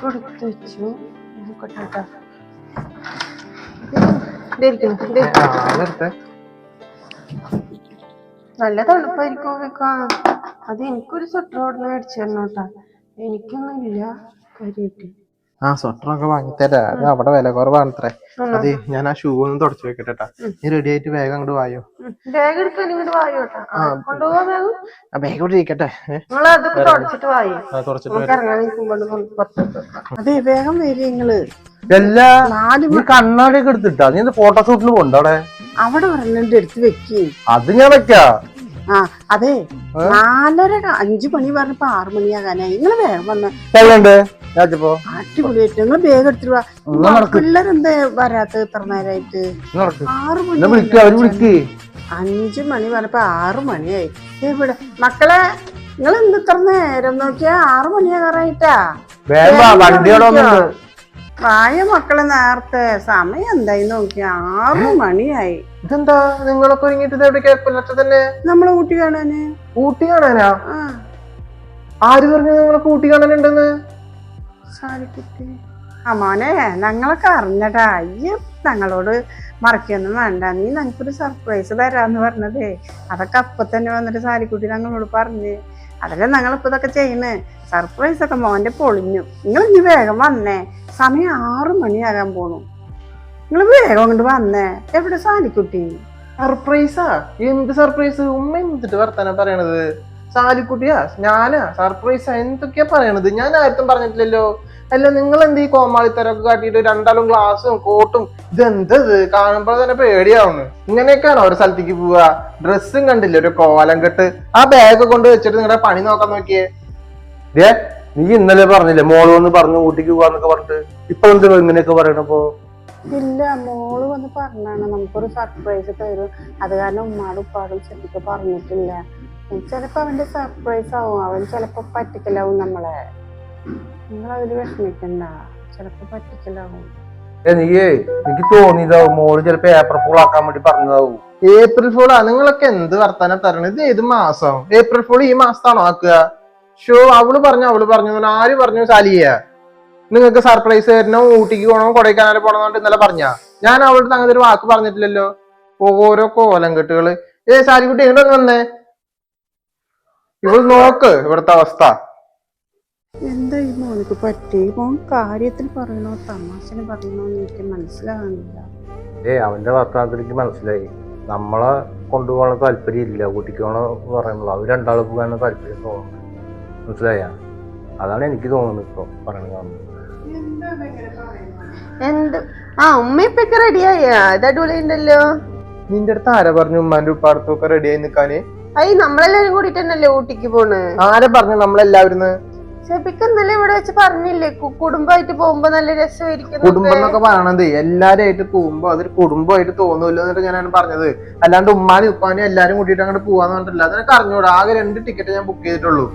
കൊടുത്ത് വെച്ചു. നല്ല തണുപ്പായിരിക്കും അത് എനിക്കൊരു സ്വെറ്റർ ഓടുന്ന മേടിച്ചു തരണോട്ടാ എനിക്കൊന്നുമില്ല. എനിക്കൊന്നും ഇല്ല കാര്യമായിട്ട്. ആ സ്വട്ടറൊക്കെ വാങ്ങിത്തരാ. അത് അവിടെ വില കുറവാണത്രേ. അത് ഞാൻ ആ ഷൂ ഒന്ന് തുടച്ചു വെക്കട്ടെ ട്ടാ. നീ റെഡി ആയിട്ട് വേഗം അങ്ങോട്ട് വായോ? ബാഗ് എടുക്കാൻ ഇങ്ങോട്ട് വായോ കേട്ടാ കൊണ്ടുപോവാ ബാഗ് ആ ബാഗ് ഇവിടെ ഇരിക്കട്ടെ. ഏ? നിങ്ങൾ അതൊക്കെ തുടച്ചിട്ട് വായോ? ആ, തുടച്ചിട്ട് നമുക്ക് ഇറങ്ങാൻ നിൽക്കുമ്പോൾ പുറത്തോട്ട് വെക്കാം. അതെ വേഗം വരും നിങ്ങൾ. എല്ലാ നാല് നീ കണ്ണാടിയൊക്കെ എടുത്തിട്ടാ? നീ ഫോട്ടോഷൂട്ടിന് പോണ്ട അവിടെ? അവിടെ പറഞ്ഞിട്ട് എടുത്ത് വെക്കി. അത് ഞാൻ വെക്കാ. ആ അതെ. നാലര അഞ്ചു മണി പറഞ്ഞപ്പോ ആറു മണിയാകാനായി. നിങ്ങൾ വേഗം വന്ന അടിപൊളിയായിട്ട് നിങ്ങൾ വേഗം എടുത്തിട്ട്. പിള്ളേരെന്താ വരാത്ത ഇത്ര നേരമായിട്ട് നടക്ക്. മണി അഞ്ചു മണി പറഞ്ഞപ്പോ ആറു മണിയായി. എവിടെ മക്കളെ നിങ്ങൾ എന്ത് ഇത്ര നേരം നോക്കിയാ? ആറു മണിയാകാറായിട്ടാ. പ്രായ മക്കളെ നേരത്തെ സമയം എന്തായി നോക്കിയാ? ആറു മണിയായി. ഇതെന്താ? നിങ്ങളൊക്കെ ഒരുങ്ങിട്ട് ഇത് എവിടെ കേൾപ്പില്ലാത്ത തന്നെ നമ്മളെ ഊട്ടി കാണാന്. ഊട്ടി കാണാനാ? ആ. ആര് പറഞ്ഞു നിങ്ങളൊക്കെ ഊട്ടി കാണാനുണ്ടെന്ന്? സാരിക്കുട്ടി. ആ മോനെ ഞങ്ങളൊക്കെ അറിഞ്ഞടാ ഈ ഞങ്ങളോട് മറക്കൊന്നും വേണ്ട. നീ ഞങ്ങൾക്കൊരു സർപ്രൈസ് തരാന്ന് പറഞ്ഞതേ. അതൊക്കെ അപ്പൊ തന്നെ വന്നിട്ട് സാരിക്കുട്ടി ഞങ്ങളോട് പറഞ്ഞ്. അതല്ലേ ഞങ്ങളിപ്പോ ഇതൊക്കെ ചെയ്യുന്നേ? സർപ്രൈസ് ഒക്കെ മോന്റെ പൊളിഞ്ഞു. നിങ്ങൾ ഇനി വേഗം വന്നേ. സമയം ആറു മണിയാകാൻ പോണു. നിങ്ങൾ വേഗം അങ്ങോട്ട് വന്നേ. എവിടെ സാരിക്കുട്ടി? സർപ്രൈസാ എന്ത് സർപ്രൈസ് ഉമ്മ എന്തിട്ട് വർത്താനം പറയണത്? സാലിക്കുട്ടിയാ? ഞാനാ? സർപ്രൈസ് എന്തൊക്കെയാ പറയണത്? ഞാൻ ആർക്കും പറഞ്ഞിട്ടില്ലല്ലോ. അല്ല നിങ്ങൾ എന്ത് ഈ കോമാളിത്തരൊക്കെ കാട്ടിയിട്ട് രണ്ടാളും ഗ്ലാസും കോട്ടും ഇതെന്തത്? കാണുമ്പോൾ തന്നെ പേടിയാവുന്നു. ഇങ്ങനെയൊക്കെയാണ് ഒരു സ്ഥലത്തേക്ക് പോവുക? ഡ്രസ്സും കണ്ടില്ല? ഒരു കോലം കെട്ട് ആ ബാഗ് കൊണ്ട് വെച്ചിട്ട് നിങ്ങളുടെ പണി നോക്കാൻ നോക്കിയേ. ദേ, നീ ഇന്നലെ പറഞ്ഞില്ലേ മോൾ വന്ന് പറഞ്ഞു ഊട്ടിക്ക് പോവാന്നൊക്കെ പറഞ്ഞിട്ട്. ഇപ്പൊ എന്ത് ഇങ്ങനെയൊക്കെ പറയണപ്പോ ഇല്ല മോൾ വന്ന് പറഞ്ഞാണ് നമുക്കൊരു സർപ്രൈസ് തരും. അത് കാരണം ഉമ്മാടും ഉപ്പാടും ചെറുതൊക്കെ പറഞ്ഞിട്ടില്ല. ചിലപ്പോ അവന്റെ സർപ്രൈസ് ആവും. അവൻ ചിലപ്പോ പറ്റിക്കലാവും നമ്മളെ. നിങ്ങൾ അതിൽ വിഷമിക്കണ്ട. ചിലപ്പോ പറ്റിക്കലാവും. നീയേ എനിക്ക് തോന്നിയതാവും. മോൾ ചിലപ്പോ ഏപ്രിൽ ഫൂൾ ആക്കാൻ വേണ്ടി പറഞ്ഞതാവും. ഏപ്രിൽ ഫോളാ നിങ്ങളൊക്കെ എന്ത് വർത്താനം തരണം? ഇത് ഏത് മാസം ഏപ്രിൽ ഫോൾ ഈ മാസത്താണോ ആക്കുക? ഷോ അവൾ പറഞ്ഞു? അവൾ പറഞ്ഞു? ആര് പറഞ്ഞു? സാലിയ നിങ്ങൾക്ക് സർപ്രൈസ് തരണം ഊട്ടിക്ക് പോകണം കൊടൈക്കനാല് പോകണം ഇന്നലെ പറഞ്ഞ? ഞാൻ അവളുടെ അങ്ങനെ ഒരു വാക്ക് പറഞ്ഞിട്ടില്ലല്ലോ. ഓരോ കോലം കെട്ടുകൾ. ഏ സാലിക്കുട്ടി എങ്ങോട്ടൊന്ന് വന്നേ? ഇവൾ നോക്ക് ഇവിടുത്തെ അവസ്ഥ. എന്താ ഈ മോനക്ക് പറ്റി മോൻ കാര്യത്തിൽ പറയണോ? തമാശന് പറയണോ എന്ന് എനിക്ക് മനസ്സിലാകുന്നില്ല ഏ അവന്റെ എനിക്ക് മനസ്സിലായി. നമ്മളെ കൊണ്ടുപോകാൻ താല്പര്യം ഇല്ല. ഊട്ടിക്ക് പോകണം പറയുന്നത് അവർ രണ്ടാൾ പോകാൻ താല്പര്യം തോന്നുന്നു. മനസ്സിലായ? അതാണ് എനിക്ക് തോന്നുന്നത് ഇപ്പൊ പറയണത് എന്ത്? ആ ഉമ്മ റെഡിയായി അത് അടിപൊളിയുണ്ടല്ലോ നിന്റെ അടുത്ത് ആരാ പറഞ്ഞു? ഉമ്മാന്റെ ഉപ്പാടത്തൊക്കെ റെഡിയായി റെഡി ആയി നിക്കാന്? അയ്യ നമ്മളെല്ലാരും കൂടിട്ടന്നല്ലേ ഊട്ടിക്ക് പോണ്? ആരെ പറഞ്ഞു നമ്മളെല്ലാവരും? ഷെബിക്ക് ഇന്നലെ ഇവിടെ വെച്ച് പറഞ്ഞില്ലേ കുടുംബമായിട്ട് പോകുമ്പോ നല്ല രസമായിരിക്കും കുടുംബം എന്നൊക്കെ പറയണത് എല്ലാരായിട്ട് പോകുമ്പോ അതൊരു കുടുംബമായിട്ട് തോന്നൂല്ലോ എന്നിട്ട് ഞാനാണ് പറഞ്ഞത്. അല്ലാണ്ട് ഉമ്മാനും ഉപ്പാനും എല്ലാരും കൂട്ടിയിട്ട് അങ്ങോട്ട് പോവാന്ന് പറഞ്ഞിട്ടില്ല. അതൊക്കെ അറിഞ്ഞൂടാ. ആകെ രണ്ട് ടിക്കറ്റ് ഞാൻ ബുക്ക് ചെയ്തിട്ടുള്ളൂ.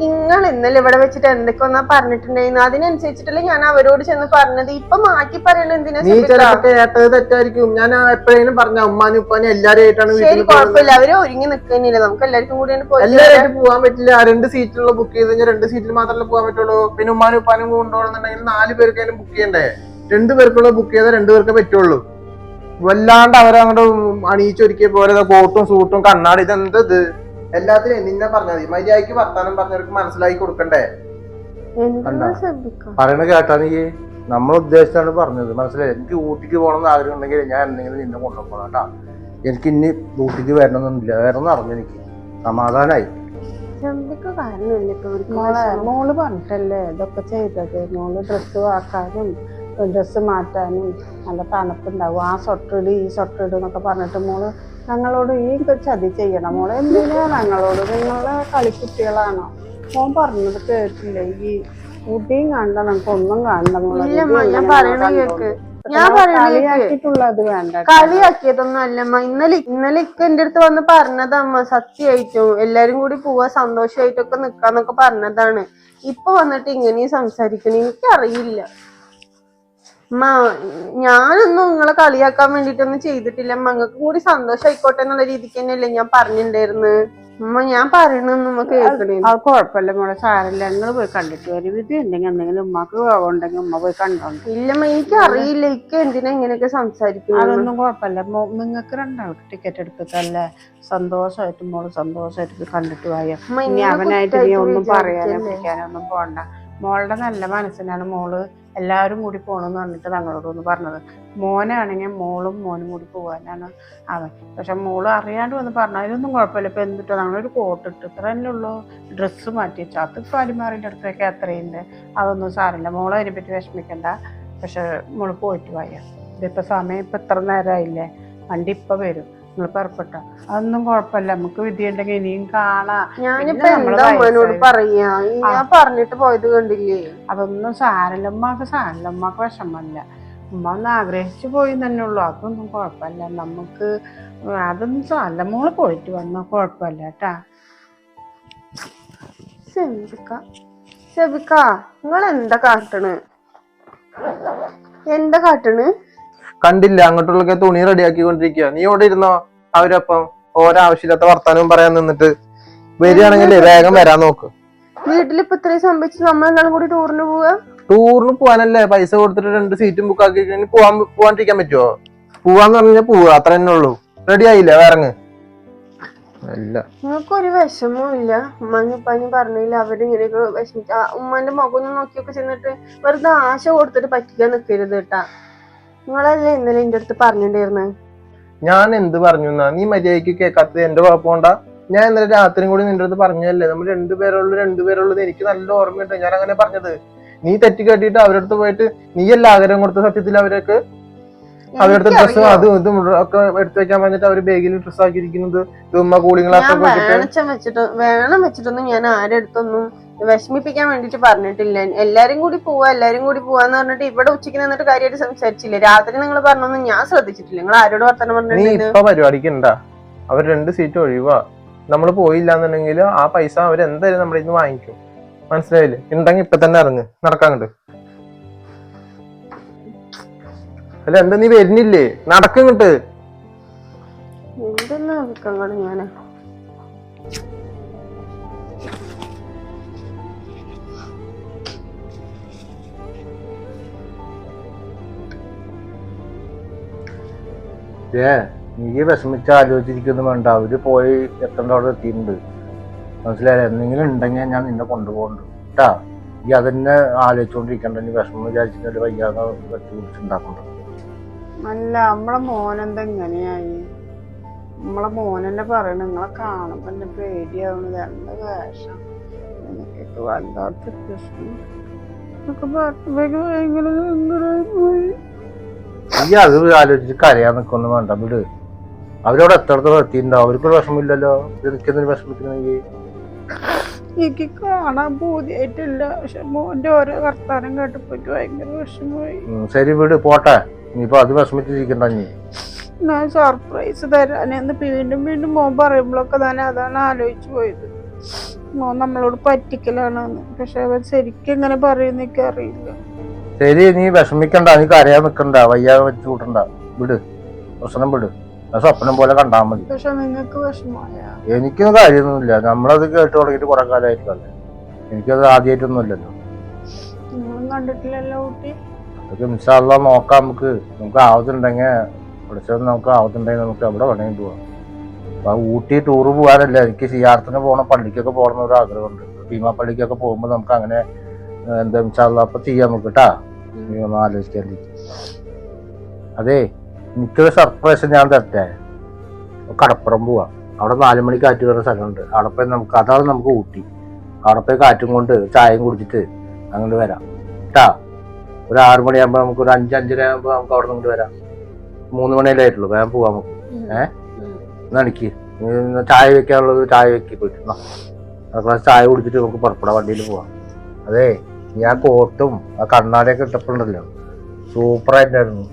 നിങ്ങൾ ഇന്നലെ ഇവിടെ വെച്ചിട്ട് എന്തൊക്കെയൊന്നാ പറഞ്ഞിട്ടുണ്ടായിരുന്നു? അതിനനുസരിച്ചിട്ടല്ലേ ഞാൻ അവരോട് ചെന്ന് പറഞ്ഞത്. ഇപ്പൊ മാറ്റി പറയണ എന്തിനാ നീ ഷെബിക്ക? ചിലപ്പോ കേട്ടത് തെറ്റായിരിക്കും. ഞാൻ എപ്പോഴേലും പറഞ്ഞ ഉമ്മാനും ഉപ്പാനും എല്ലാരും ആയിട്ടാണ് ശരി വീട്ടിൽ കുഴപ്പമില്ല. അവർ ഒരുങ്ങി നിക്കുന്നില്ല നമുക്ക് എല്ലാവർക്കും കൂടി പോയി എല്ലാരായിട്ട് പോകാൻ പറ്റില്ല. രണ്ട് സീറ്റിലുള്ള ബുക്ക് ചെയ്ത് കഴിഞ്ഞാൽ രണ്ട് സീറ്റിൽ മാത്രമല്ലേ പോകാൻ പറ്റുള്ളൂ. പിന്നെ ഉമ്മാനും ഉപ്പാനും കൊണ്ടുപോകണമെന്നുണ്ടെങ്കിൽ നാല് പേർക്കായാലും ബുക്ക് ചെയ്യണ്ടേ? രണ്ടു പേർക്കുള്ള ബുക്ക് ചെയ്താൽ രണ്ട് പേർക്കേ പറ്റുള്ളൂ. വല്ലാണ്ട് അവരങ്ങോട്ട് അണിയിച്ചൊരുക്കിയ പോലെ കോട്ടും സൂട്ടും കണ്ണാടി ഇതെന്ത് ഇത്? എല്ലാത്തിനും നിന്നെ പറഞ്ഞാൽ മതി. മര്യാദയ്ക്ക് വർത്താനം പറഞ്ഞവർക്ക് മനസ്സിലാക്കി കൊടുക്കണ്ടേ? പറയണ കേട്ടാ നീ. നമ്മൾ ഉദ്ദേശിച്ചാണ് പറഞ്ഞത്. മനസ്സിലായി? എനിക്ക് ഊട്ടിക്ക് പോകണം എന്ന് ആഗ്രഹം ഉണ്ടെങ്കിൽ ഞാൻ എന്തെങ്കിലും നിന്നെ കൊണ്ടുപോകണം കേട്ടാ. എനിക്ക് ഇനി ഊട്ടിക്ക് വരണമെന്നൊന്നുമില്ല. വേറെ അറിഞ്ഞു എനിക്ക്. സമാധാനായി. മോളെ പറഞ്ഞിട്ടല്ലേ? ഇതൊക്കെ ചെയ്തത്. മോൾ ഡ്രസ്സ് വാക്കാനും ഡ്രസ്സ് മാറ്റാനും നല്ല തണുപ്പുണ്ടാവും. ആ സ്വട്ടറിട് ഈ സ്വട്ടറിട് എന്നൊക്കെ പറഞ്ഞിട്ട് മോൾ ഞങ്ങളോട് ഈ ചതി ചെയ്യണം. മോളെ എന്തിനാ ഞങ്ങളോട് നിങ്ങളെ കളിക്കുട്ടികളാണോ? മോൻ പറഞ്ഞത് കേട്ടില്ലേ? ഈ കുട്ടിയും കാണണ്ട നമുക്ക് ഒന്നും കാണണ്ട മോളെ. ഞാൻ പറയണ കേക്ക്. ഞാൻ കളിയാക്കിയിട്ടുള്ളത് വേണ്ട. കളിയാക്കിയതൊന്നും അല്ലമ്മ ഇന്നലെ ഇന്നലെ ഇക്ക എന്റെ അടുത്ത് വന്ന് പറഞ്ഞതമ്മ സത്യമായിട്ടും എല്ലാരും കൂടി പോവാ സന്തോഷമായിട്ടൊക്കെ നിക്കാന്നൊക്കെ പറഞ്ഞതാണ്. ഇപ്പൊ വന്നിട്ട് ഇങ്ങനെയും സംസാരിക്കണ? എനിക്കറിയില്ല. ഞാനൊന്നും നിങ്ങളെ കളിയാക്കാൻ വേണ്ടിട്ടൊന്നും ചെയ്തിട്ടില്ല. അമ്മ നിങ്ങൾക്കും കൂടി സന്തോഷമായിക്കോട്ടെ എന്നുള്ള രീതിക്ക് തന്നെയല്ലേ ഞാൻ പറഞ്ഞിട്ടുണ്ടായിരുന്നു ഉമ്മ ഞാൻ പറയണൊന്നും ഉമ്മ കേൾക്കണേ അത് കുഴപ്പമില്ല മോളെ സാരമില്ല. നിങ്ങൾ പോയി കണ്ടിട്ട് വരും ഇത് ഉണ്ടെങ്കിൽ എന്തെങ്കിലും ഉമ്മക്ക് ഉണ്ടെങ്കിൽ ഉമ്മ പോയി കണ്ടോണ്ട് ഇല്ലമ്മ എനിക്ക് അറിയില്ല എനിക്ക് എന്തിനാ ഇങ്ങനെയൊക്കെ സംസാരിക്കുന്നത്? അതൊന്നും കുഴപ്പമില്ല. നിങ്ങൾക്ക് രണ്ടാൾക്ക് ടിക്കറ്റ് എടുത്തിട്ടല്ലേ സന്തോഷമായിട്ട് മോൾ സന്തോഷമായിട്ട് കണ്ടിട്ട് പോയ? ഇനി അവനായിട്ട് നീ ഒന്നും പറയാനോ? പിടിക്കാനോ ഒന്നും പോണ്ട. മോളുടെ നല്ല മനസ്സിനാണ് മോൾ എല്ലാവരും കൂടി പോകണമെന്ന് പറഞ്ഞിട്ട് ഞങ്ങളോടൊന്ന് പറഞ്ഞത്. മോനാണെങ്കിൽ മോളും മോനും കൂടി പോകാനാണ് അവൻ. പക്ഷെ മോൾ അറിയാണ്ട് വന്ന് പറഞ്ഞു അതിനൊന്നും കുഴപ്പമില്ല. ഇപ്പൊ എന്തിട്ടോ? ഞങ്ങളൊരു കോട്ട് ഇട്ട് ഇത്ര തന്നെ ഉള്ളൂ. ഡ്രസ്സ് മാറ്റി വെച്ചു. അത് പാലിമാറിന്റെ അടുത്തൊക്കെ അത്രയുണ്ട്. അതൊന്നും സാരമില്ല. മോളെ അതിനെപ്പറ്റി വിഷമിക്കണ്ട. പക്ഷെ മോൾ പോയിട്ട് പോയ ഇതിപ്പോ സമയം ഇപ്പൊ ഇത്ര നേരമായില്ലേ? വണ്ടി ഇപ്പൊ വരും. നിങ്ങൾ പുറപ്പെട്ട അതൊന്നും കുഴപ്പമില്ല നമുക്ക് വിധിയുണ്ടെങ്കിൽ ഇനിയും കാണാം. ഞാനിപ്പോ എന്താ അമ്മനോട്. പറയാ? ഞാൻ പറഞ്ഞിട്ട് പോയത് കണ്ടില്ലേ? അതൊന്നും സാരല്ല ഉമ്മാക്ക് സാരല്ല ഉമ്മാക്ക് വിഷമല്ല. ഉമ്മ ഒന്ന് ആഗ്രഹിച്ചു പോയി തന്നെ ഉള്ളു. അതൊന്നും കുഴപ്പമില്ല നമുക്ക് അതൊന്നും സാരല്ല. മോൾ പോയിട്ട് വന്നാൽ കുഴപ്പമില്ല കേട്ടാ. ശബിക്ക നിങ്ങൾ എന്താ കാട്ടണ്? എന്താ കാട്ടണ്? കണ്ടില്ല അങ്ങോട്ടുള്ളൊക്കെ തുണി റെഡിയാക്കിക്കൊണ്ടിരിക്കുക നീ ഇവിടെ ഇരുന്നോ? അവരപ്പം ഓരോ ആവശ്യമില്ലാത്ത വർത്താനവും പറയാൻ നിന്നിട്ട് വരികയാണെങ്കിൽ വേഗം വരാൻ നോക്ക്. വീട്ടിലിപ്പോ ഇത്രയും സംഭവിച്ചു നമ്മളെല്ലാം കൂടി ടൂറിന് പോവാ? ടൂറിന് പോവാനല്ലേ? പൈസ കൊടുത്തിട്ട് രണ്ട് സീറ്റും ബുക്ക് ആക്കി പോവാൻ പോവാണ്ടിരിക്കാൻ പറ്റുമോ പോവാന്ന് പറഞ്ഞാൽ പോവുക അത്ര തന്നെ ഉള്ളൂ. റെഡി ആയില്ല? വേറങ്ങ് അല്ല. നിങ്ങൾക്ക് ഒരു വിഷമവും ഇല്ല ഉമ്മാനും ഉപ്പാനും പറഞ്ഞില്ല അവരിങ്ങനെയൊക്കെ വിഷമിച്ച. ഉമ്മാന്റെ മുഖം ഒന്ന് നോക്കിയൊക്കെ ചെന്നിട്ട് വെറുതെ ആശ കൊടുത്തിട്ട് പറ്റിക്കാൻ നിൽക്കരുത് കേട്ടാ. നിങ്ങളല്ലേ ഇന്നലെ എന്റെ അടുത്ത് ഞാൻ എന്ത് പറഞ്ഞു എന്നാ നീ മര്യാദയ്ക്ക് കേൾക്കാത്തത് എന്റെ കുഴപ്പമുണ്ടാ ഞാൻ ഇന്നലെ രാത്രിയും കൂടി നിന്റെ അടുത്ത് പറഞ്ഞതല്ലേ? നമ്മൾ രണ്ടുപേരുള്ളൂ രണ്ടുപേരുള്ളത് എനിക്ക് നല്ല ഓർമ്മയുണ്ട്. ഞാൻ അങ്ങനെ പറഞ്ഞത്. നീ തെറ്റി കേട്ടിട്ട് അവരടുത്ത് പോയിട്ട് നീ എല്ലാ ആഗ്രഹം കൊടുത്ത സത്യത്തിൽ അവരൊക്കെ അവരുടെ ഡ്രസ്സും അതും ഇതും ഒക്കെ എടുത്തു വെക്കാൻ പറഞ്ഞിട്ട് അവർ ബാഗിൽ ഡ്രസ് ആക്കിയിരിക്കുന്നത് ഇതുമ്മ കൂളിംഗ് ഗ്ലാസ് വെച്ചിട്ട് വേണം വെച്ചിട്ടൊന്നും ഞാൻ ആരെടുത്തൊന്നും വിഷമിപ്പിക്കാൻ വേണ്ടിട്ട് പറഞ്ഞിട്ടില്ല. എല്ലാരും കൂടി പോവാ എല്ലാരും കൂടി പോവാന്ന് പറഞ്ഞിട്ട് ഇവിടെ ഉച്ചയ്ക്ക് നിന്നിട്ട് കാര്യമായിട്ട് സംസാരിച്ചില്ല. രാത്രി നിങ്ങൾ പറഞ്ഞൊന്നും ഞാൻ ശ്രദ്ധിച്ചിട്ടില്ല. നിങ്ങൾ ആരോട് വർത്തമാനം നീ പറഞ്ഞിട്ടുണ്ടെന്ന്? ഇപ്പൊ പരിപാടിക്ക് ഉണ്ടാ അവർ രണ്ട് സീറ്റ് ഒഴിവാ. നമ്മൾ പോയില്ല എന്നുണ്ടെങ്കിൽ ആ പൈസ അവർ എന്തായാലും നമ്മുടെ ഇന്ന് വാങ്ങിക്കും. മനസ്സിലായില്ലേ? ഉണ്ടെങ്കിൽ ഇപ്പൊ തന്നെ ഇറങ്ങ്. നടക്കാങ്ങട്ട് അല്ല എന്താ നീ വരുന്നില്ലേ? നടക്കങ്ങട്ട് എന്തെന്നാ വിൽക്കങ്ങൾ ഞാൻ? ഏ നീ വിഷമിച്ച് ആലോചിച്ചിരിക്കുന്നു വേണ്ട അവർ പോയി എത്തേണ്ട അവിടെ എത്തിയിട്ടുണ്ട്. മനസ്സിലായില്ലേ? എന്തെങ്കിലും ഉണ്ടെങ്കിൽ ഞാൻ നിന്നെ കൊണ്ടുപോകുന്നുണ്ട്. കേട്ടാ ഈ അതന്നെ ആലോചിച്ചുകൊണ്ടിരിക്കണ്ട നീ വിഷമം വിചാരിച്ചിട്ട് വയ്യാതെ വെച്ച് കുടിച്ചുണ്ടാക്കണ്ട. അല്ല നമ്മളെ മോനെന്താ ഇങ്ങനെയായി? നമ്മളെ മോനെന്നെ പറയണ നിങ്ങളെ കാണുമ്പോ എന്നെ പേടിയാവുന്നത് എന്താ വേഷം? എനിക്കൊക്കെ വല്ലാത്ത പ്രശ്നം ഭയങ്കര നീ അത് ആലോചിച്ച് കരയാൻ നിൽക്കൊന്നും വേണ്ട വിട്. അവരോട് എത്രത്തോളം എത്തിയിട്ടുണ്ടാവും അവർക്കൊരു വിഷമില്ലല്ലോ നിൽക്കുന്നതിന് വിഷമിക്കണമെങ്കിൽ എനിക്ക് കാണാൻ പൂതിയായിട്ടില്ല. പക്ഷെ മോന്റെ ഓരോ വർത്താനം കേട്ടപ്പോ ഭയങ്കര വിഷമമായി. ശരി വിട് പോട്ടെ. ഇനിയിപ്പോ അത് വിഷമിച്ചിരിക്കണ്ട നീ. ഞാൻ സർപ്രൈസ് തരാനെന്ന് വീണ്ടും വീണ്ടും മോൻ പറയുമ്പോഴൊക്കെ തന്നെ അതാണ് ആലോചിച്ചു പോയത്. മോൻ നമ്മളോട് പറ്റിക്കലാണെന്ന്. പക്ഷെ അവൻ ശരിക്കും എങ്ങനെ പറയുന്ന എനിക്ക് അറിയില്ല. ശരി നീ വിഷമിക്കണ്ട നീ കരയാൻ നിൽക്കണ്ട വയ്യാതെ വെച്ച് കൂട്ടണ്ട. വിട് പ്രശ്നം വിട്. സ്വപ്നം പോലെ കണ്ടാൽ മതി. പക്ഷെ നിങ്ങൾക്ക് വിഷമായ എനിക്കൊന്നും കാര്യമൊന്നുമില്ല. നമ്മളത് കേട്ട് തുടങ്ങിയിട്ട് കുറെ കാലമായിട്ടല്ലേ എനിക്കത് ആദ്യമായിട്ടൊന്നും ഇല്ലല്ലോ കണ്ടിട്ടില്ലല്ലോ അതൊക്കെ നോക്കാം നമുക്ക്. നമുക്ക് ആവത്തുണ്ടെങ്കിൽ വിളിച്ചത് നമുക്ക് ആവത്തുണ്ടെങ്കിൽ നമുക്ക് അവിടെ വേണമെങ്കിൽ പോവാം. അപ്പൊ ആ ഊട്ടി ടൂറ് പോകാനല്ല? എനിക്ക് സിയാർത്തിന് പോകണം പള്ളിക്കൊക്കെ പോകണം ഒരു ആഗ്രഹമുണ്ട് ഭീമാ പള്ളിക്കൊക്കെ പോകുമ്പോൾ നമുക്ക് അങ്ങനെ എന്താ ഇൻഷാല്ല അപ്പൊ ചെയ്യാം നമുക്ക് കേട്ടാ നീ ഒന്ന് ആലോചിക്കാൻ അതെ എനിക്കൊരു സർപ്രൈസ് ഞാൻ തരട്ടെ? കടപ്പുറം പോവാ. അവിടെ നാല് മണി കാറ്റ് വരുന്ന സ്ഥലമുണ്ട്. അവിടെ പോയി നമുക്ക് അതാണ് നമുക്ക് ഊട്ടി. അവിടെ പോയി കാറ്റും കൊണ്ട് ചായയും കുടിച്ചിട്ട് അങ്ങോട്ട് വരാം. കേട്ടാ ഒരു ആറു മണിയാകുമ്പോൾ നമുക്ക് ഒരു അഞ്ച് അഞ്ചര ആകുമ്പോൾ നമുക്ക് അവിടെ നിന്ന് വരാം. മൂന്ന് മണിയല്ലേ ആയിട്ടുള്ളൂ വേഗം പോവാം നമുക്ക്. എന്നാ എനിക്ക് ചായ വെക്കാനുള്ളത് ചായ വെക്കി പോയിട്ട് ഗ്ലാസ് ചായ കുടിച്ചിട്ട് നമുക്ക് പുറപ്പെടാം വണ്ടിയിൽ പോവാം. അതെ ഈ ആ കോട്ടും ആ കണ്ണാടിയൊക്കെ സൂപ്പർ സൂപ്പറായിട്ടായിരുന്നു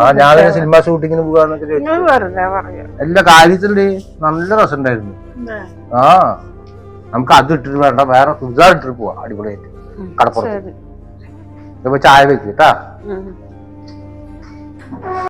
ആ ഞാൻ സിനിമ ഷൂട്ടിങ്ങിന് പോകാന്നൊക്കെ ചോദിച്ചു. എല്ലാ കാര്യത്തിൽ നല്ല രസമുണ്ടായിരുന്നു. ആ നമുക്ക് അത് ഇട്ടിട്ട് വേണ്ട വേറെ സുഖം ഇട്ടിട്ട് പോവാം. അടിപൊളിയായിട്ട്. കടപ്പുറത്ത്. ചായ വെക്ക് കേട്ടാ.